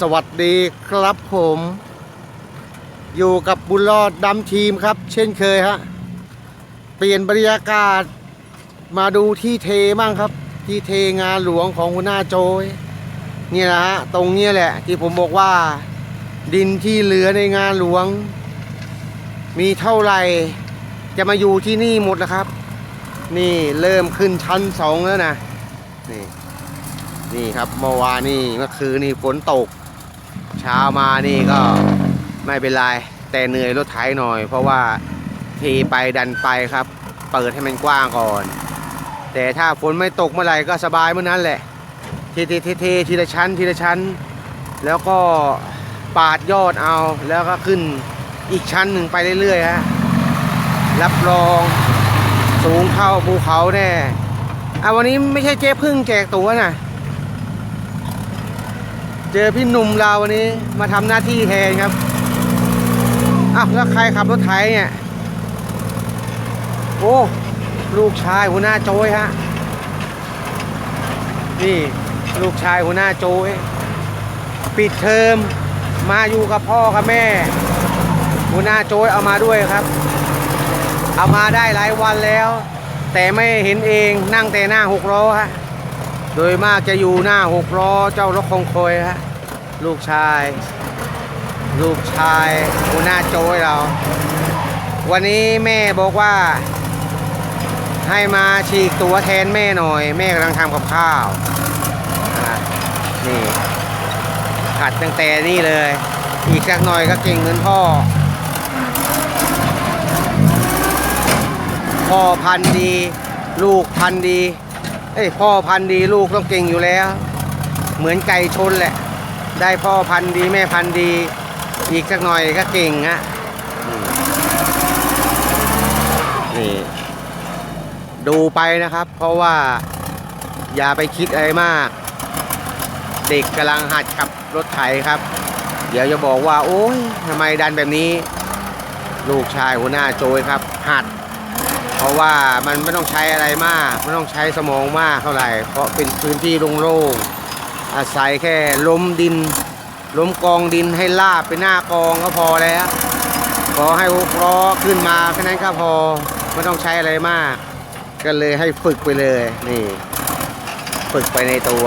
สวัสดีครับผม อยู่กับบุญรอดดำทีมครับ เช่นเคยฮะเปลี่ยนบรรยากาศมาดูที่เทมั่งครับ ที่เทงานหลวงของหัวหน้าโจยนี่แหละฮะตรงนี้แหละ ที่ผมบอกว่า ดินที่เหลือในงานหลวง มีเท่าไหร่ จะมาอยู่ที่นี่หมดแล้วครับ นี่เริ่มขึ้นชั้นสองแล้วนะนี่นี่ครับเมื่อวานนี่เมื่อคืนนี่ฝนตก เช้ามานี่ก็ไม่เป็นไร แต่เหนื่อยรถไถหน่อย เพราะว่าเทไปดันไปครับ เปิดให้มันกว้างก่อน แต่ถ้าฝนไม่ตกเมื่อไหร่ก็สบายเมื่อนั้นแหละเทเทเทเททีละชั้นทีละชั้น แล้วก็ปาดยอดเอาแล้วก็ขึ้นอีกชั้นหนึ่งไปเรื่อยๆฮะรับรองสูงเข้าภูเขาแน่อะวันนี้ไม่ใช่เจ๊พึ่งแจกตัวนะ เจอพี่หนุ่มเราวันนี้มาทำหน้าที่แทนครับอ้าวแล้วใครขับรถไถเนี่ย โอ้ลูกชายหัวหน้าโจยฮะ นี่ลูกชายหัวหน้าโจยปิดเทอมมาอยู่กับพ่อกับแม่ หัวหน้าโจยเอามาด้วยครับ เอามาได้หลายวันแล้ว แต่ไม่เห็นเองนั่งแต่หน้าหกล้อฮะ โดยมากจะอยู่หน้าหกล้อเจ้ารถคงคอยฮะลูกชาย ลูกชายหัวหน้าโจ้ยเรา วันนี้แม่บอกว่า ให้มาฉีกตัวแทนแม่หน่อย แม่กำลังทำกับข้าวนี่ขัดตั้งแต่นี่เลย อีกสักหน่อยก็เก่งเหมือนพ่อ พ่อพันดี ลูกพันดี เอ้ยพ่อพันธุ์ดีลูกต้องเก่งอยู่แล้ว เหมือนไก่ชนแหละ ได้พ่อพันธุ์ดีแม่พันธุ์ดี อีกสักหน่อยก็เก่งฮะนี่ดูไปนะครับ เพราะว่าอย่าไปคิดอะไรมาก เด็กกำลังหัดขับรถไถครับ เดี๋ยวจะบอกว่า โอ้ยทำไมดันแบบนี้ ลูกชายหัวหน้าโจยครับ หัด เพราะว่ามันไม่ต้องใช้อะไรมาก ไม่ต้องใช้สมองมากเท่าไหร่ เพราะเป็นพื้นที่โล่งๆอาศัยแค่ล้มดิน ล้มกองดินให้ลาบไปหน้ากองก็พอแล้วขอให้หกล้อขึ้นมาแค่นั้นก็พอไม่ต้องใช้อะไรมาก ก็เลยให้ฝึกไปเลยนี่ฝึกไปในตัว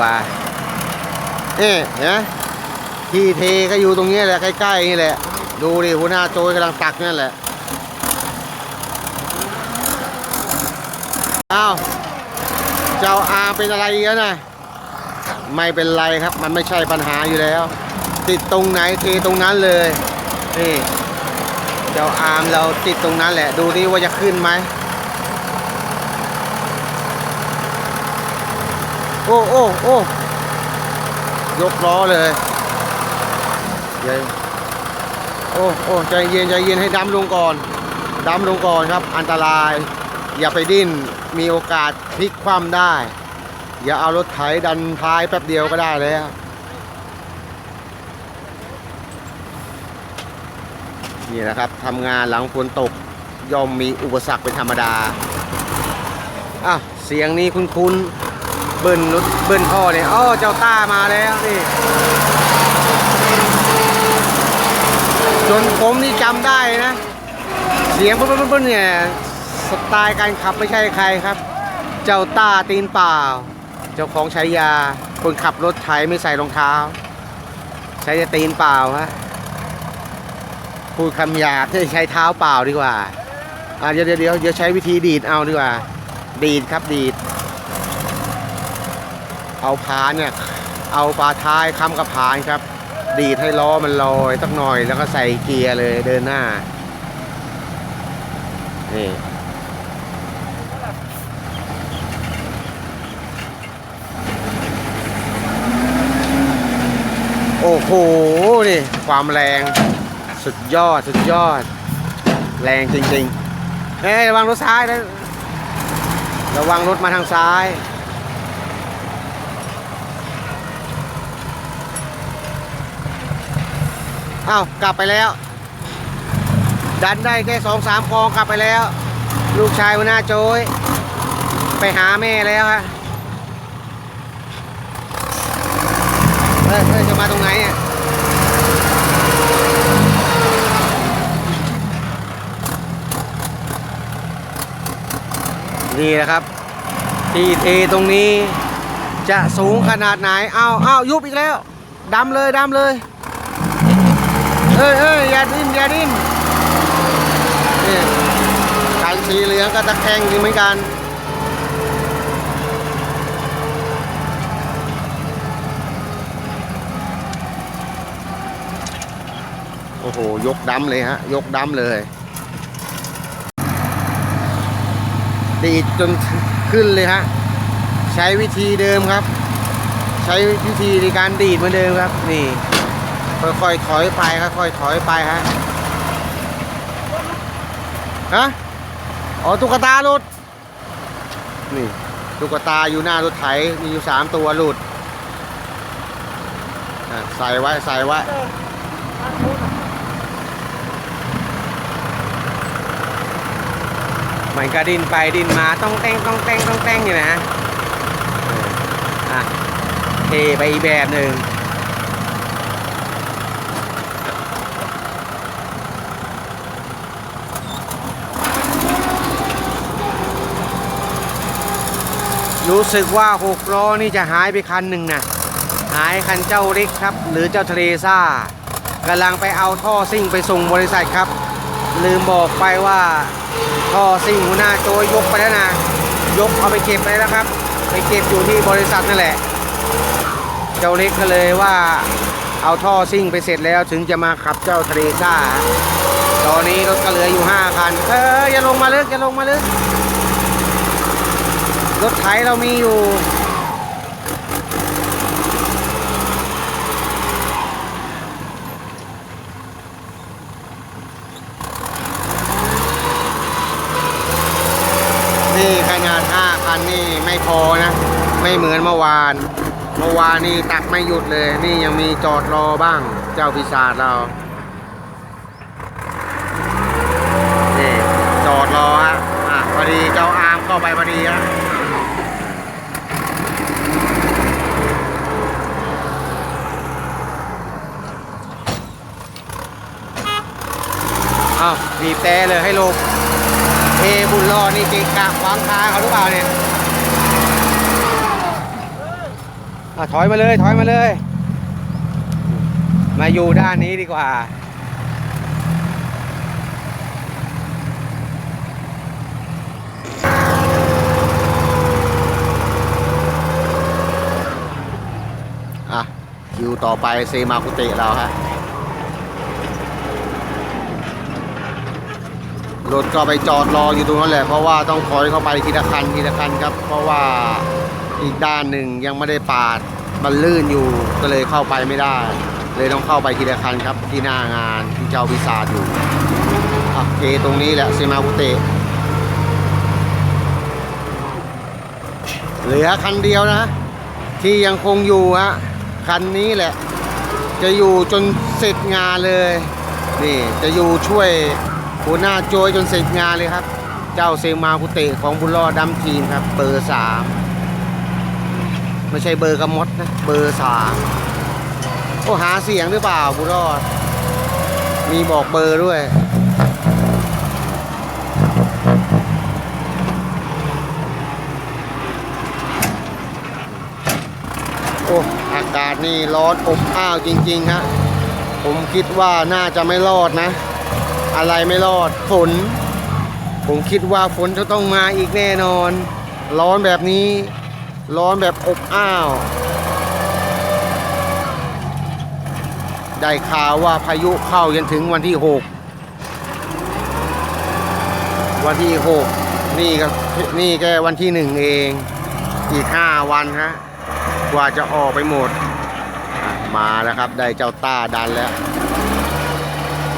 เอ๊ะเห็นไหมที่เทก็อยู่ตรงนี้แหละใกล้ๆนี่แหละ ดูดิหัวหน้าโจยกำลังตักนั่แหละ อ้าวเจ้าอาเป็นอะไรอีกันะไม่เป็นไรครับ มันไม่ใช่ปัญหาอยู่แล้ว ติดตรงไหนเทตรงนั้นเลยนี่เจ้าอาร์มเราติดตรงนั้นแหละ ดูดิว่าจะขึ้นไหมโอ้โอ้โอ้ยกล้อเลยเดี๋ยโอ้โอ้ใจเย็นใจเย็นให้ดำลงก่อนดำลงก่อนครับ อันตราย อย่าไปดิ้น มีโอกาสพลิกคว่ำได้ อย่าเอารถไถดันท้ายแป๊บเดียวก็ได้แล้วนี่นะครับทำงานหลังฝนตกย่อมมีอุปสรรคเป็นธรรมดาอะเสียงนี้คุ้นๆเบิ้ลรถเบิ้ลพ่อเนี่ยอ้อเจ้าต้ามาแล้วนี่จนผมนี่จำได้นะ เสียงปุ๊บปุ๊บปุ๊บเนี่ย สไตล์การขับไม่ใช่ใครครับ เจ้าต้าตีนเปล่า เจ้าของใช้ยา คนขับรถไถไม่ใส่รองเท้า ใช้แต่ตีนเปล่าฮะพูดคำหยาบให้ใช้เท้าเปล่าดีกว่าอะเดี๋ยวเดี๋ยวเดี๋ยวใช้วิธีดีดเอาดีกว่า ดีดครับดีด เอาพานเนี่ย เอาปลาท้ายค้ำกับพานครับ ดีดให้ล้อมันลอยสักหน่อยแล้วก็ใส่เกียร์เลยเดินหน้านี่ โอ้โหนี่ความแรงสุดยอดสุดยอด แรงจริงๆเฮ้ยระวังรถซ้ายนะระวังรถมาทางซ้ายอ้าวกลับไปแล้ว ดันได้แค่สองสามกองกลับไปแล้ว ลูกชายหัวหน้าโจยไปหาแม่แล้วฮะเฮ้ยเฮ้ยจะาตรงไหนอะนี่นะครับ ทีเอตรงนี้จะสูงขนาดไหนเอาเอายุบอีกแล้วดำเลยดำเลยเฮ้ยเฮ้ยอย่าดิ้นอย่าดิ้นนี่การสีเหลืองก็ตะแคงอยู่เหมือนกัน โอ้โห ยกดำเลยฮะ ยกดำเลย ดีดจนขึ้นเลยฮะ ใช้วิธีเดิมครับ ใช้วิธีในการดีดเหมือนเดิมครับ นี่ ค่อยๆถอยไปค่อยๆถอยไปฮะฮะอ๋อตุ๊กตาหลุด นี่ตุ๊กตาอยู่หน้ารถไถมีอยู่สามตัวหลุดใส่ไว้ ใส่ไว้ หมันก็ดินไปดินมาต้องเต้งต้องเต้งต้องเต้งอยู่นะเอออะเทไปอีกแบบหนึ่งรู้สึกว่าหกล้อนี่จะหายไปคันหนึ่งนะหายคันเจ้าเล็กครับ หรือเจ้าทะเลซ่ากำลังไปเอาท่อซิ่งไปส่งบริษัทครับ ลืมบอกไปว่า ท่อซิ่งหัวหน้าโจยยกไปแล้วนะยกเอาไปเก็บไปแล้วครับ ไปเก็บอยู่ที่บริษัทนั่นแหละ เจ้าเล็กก็เลยว่าเอาท่อซิ่งไปเสร็จแล้วถึงจะมาขับเจ้าทะเลซ่า ตอนนี้รถก็เหลืออยู่5คันเอออย่าลงมาลึกอย่าลงมาลึกรถไถเรามีอยู่ นี่ขนาด5คันนี่ไม่พอนะ ไม่เหมือนเมื่อวาน เมื่อวานนี่ตักไม่หยุดเลย นี่ยังมีจอดรอบ้าง เจ้าพิศาจเรานี่จอดรอฮะอะพอดีเจ้าอาร์มเข้าไปพอดีฮะอ้าวบีบแต่เลยให้ลงเอบุญรอดนี่เกะกะขวางทางเขาหรือเปล่าเนี่ย อะถอยมาเลยถอยมาเลย มาอยู่ด้านนี้ดีกว่า อะคิวต่อไปเซมาคุเตะเราฮะรถก็ไปจอดรออยู่ตรงนั้นแหละเพราะว่าต้องถอยเข้าไปทีละคันทีละคันครับ เพราะว่า อีกด้านหนึ่งยังไม่ได้ปาดมันลื่นอยู่ก็เลยเข้าไปไม่ได้ เลยต้องเข้าไปทีละคันครับที่หน้างานที่เจ้าพิศาอยู่โอเคตรงนี้แหละเซมาบุเตะเหลือคันเดียวนะ ที่ยังคงอยู่ฮะคันนี้แหละ จะอยู่จนเสร็จงานเลยนี่จะอยู่ช่วยหัวหน้าโจยจนเสร็จงานเลยครับ เจ้าเซมาคุเตะของบุญรอดดำทีมครับเบอร์สาม ไม่ใช่เบอร์กระมดนะ เบอร์สามโอ้หาเสียงหรือเปล่าบุรอด มีบอกเบอร์ด้วย โอ้อากาศนี่ร้อนอบอ้าวจริงๆฮะผมคิดว่าน่าจะไม่รอดนะ อะไรไม่รอดฝน ผมคิดว่าฝนจะต้องมาอีกแน่นอน ร้อนแบบนี้ ร้อนแบบอบอ้าว ได้ข่าวว่าพายุเข้ายันถึงวันที่หกวันที่หกนี่ก็นี่แค่วันที่หนึ่งเอง อีกห้าวันฮะ กว่าจะออกไปหมด มาแล้วครับ ได้เจ้าต้าดันแล้ว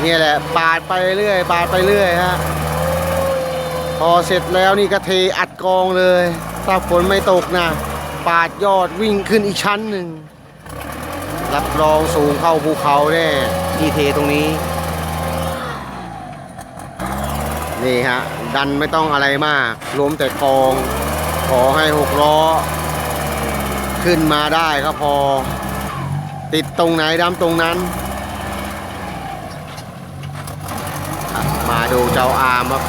นี่แหละ ปาดไปเรื่อย ปาดไปเรื่อยฮะ พอเสร็จแล้วนี่ก็เทอัดกองเลย ถ้าฝนไม่ตกนะ ปาดยอดวิ่งขึ้นอีกชั้นหนึ่ง รับรองสูงเข้าภูเขาแน่ที่เทตรงนี้ นี่ฮะ ดันไม่ต้องอะไรมากล้มแต่กอง ขอให้หกล้อ ขึ้นมาได้ก็พอ ติดตรงไหนดำตรงนั้นอะมาดูเจ้าอามครับ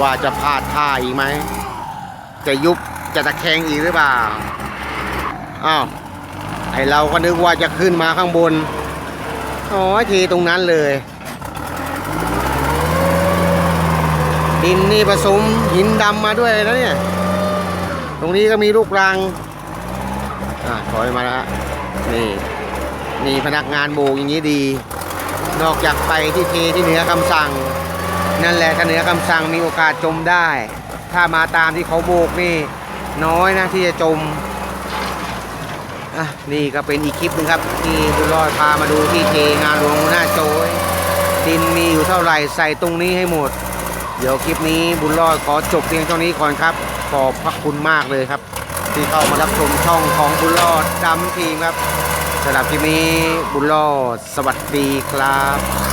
ว่าจะพลาดท่าอีกไหมจะยุบ จะตะแคงอีกหรือเปล่า อ้าว ไอเราก็นึกว่าจะขึ้นมาข้างบน อ๋อทีตรงนั้นเลย ดินนี่ผสมหินดำมาด้วยเลยนะเนี่ย ตรงนี้ก็มีลูกรัง อ่าถอยมาแล้วฮะนี่นี่พนักงานโบกอย่างนี้ดี นอกจากไปที่เทที่เหนือคำสั่ง นั่นแหละถ้าเหนือคำสั่งมีโอกาสจมได้ถ้ามาตามที่เขาโบกนี่ น้อยนะที่จะจมอะนี่ก็เป็นอีกคลิปหนึ่งครับที่บุญรอดพามาดูที่เทงานหลวงหน้าโจยดินมีอยู่เท่าไหร่ใส่ตรงนี้ให้หมด เดี๋ยวคลิปนี้บุญรอดขอจบเพียงเท่านี้ก่อนครับขอบพระคุณมากเลยครับ ที่เข้ามารับชมช่องของบุญรอดดำทีมครับสำหรับคลิปนี้บุญรอดสวัสดีครับ